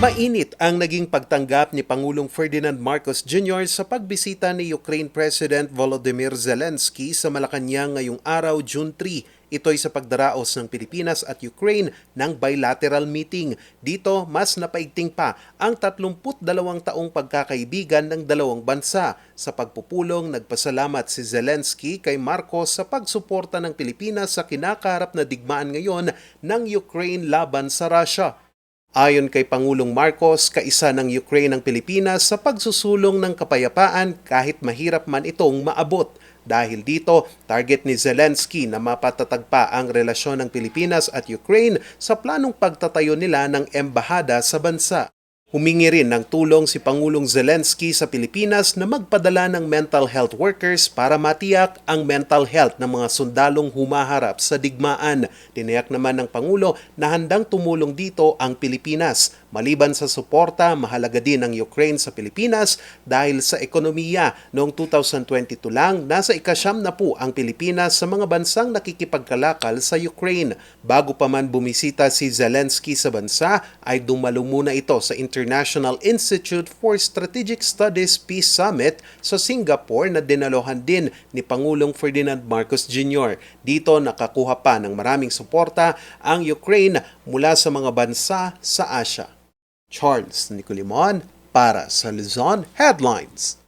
Mainit ang naging pagtanggap ni Pangulong Ferdinand Marcos Jr. sa pagbisita ni Ukraine President Volodymyr Zelensky sa Malacanang ngayong araw, June 3. Ito'y sa pagdaraos ng Pilipinas at Ukraine ng bilateral meeting. Dito, mas napaigting pa ang 32 taong pagkakaibigan ng dalawang bansa. Sa pagpupulong, nagpasalamat si Zelensky kay Marcos sa pagsuporta ng Pilipinas sa kinakaharap na digmaan ngayon ng Ukraine laban sa Russia. Ayon kay Pangulong Marcos, kaisa ng Ukraine ang Pilipinas sa pagsusulong ng kapayapaan kahit mahirap man itong maabot. Dahil dito, target ni Zelensky na mapatatag pa ang relasyon ng Pilipinas at Ukraine sa planong pagtatayo nila ng embahada sa bansa. Humingi rin ng tulong si Pangulong Zelensky sa Pilipinas na magpadala ng mental health workers para matiyak ang mental health ng mga sundalong humaharap sa digmaan. Tiniyak naman ng Pangulo na handang tumulong dito ang Pilipinas. Maliban sa suporta, mahalaga din ang Ukraine sa Pilipinas dahil sa ekonomiya. Noong 2022 lang, nasa ikasyam na po ang Pilipinas sa mga bansang nakikipagkalakal sa Ukraine. Bago pa man bumisita si Zelensky sa bansa, ay dumalo muna ito sa International Institute for Strategic Studies Peace Summit sa Singapore na dinalohan din ni Pangulong Ferdinand Marcos Jr. Dito nakakuha pa ng maraming suporta ang Ukraine mula sa mga bansa sa Asia. Charles Nicolimon para sa Luzon Headlines.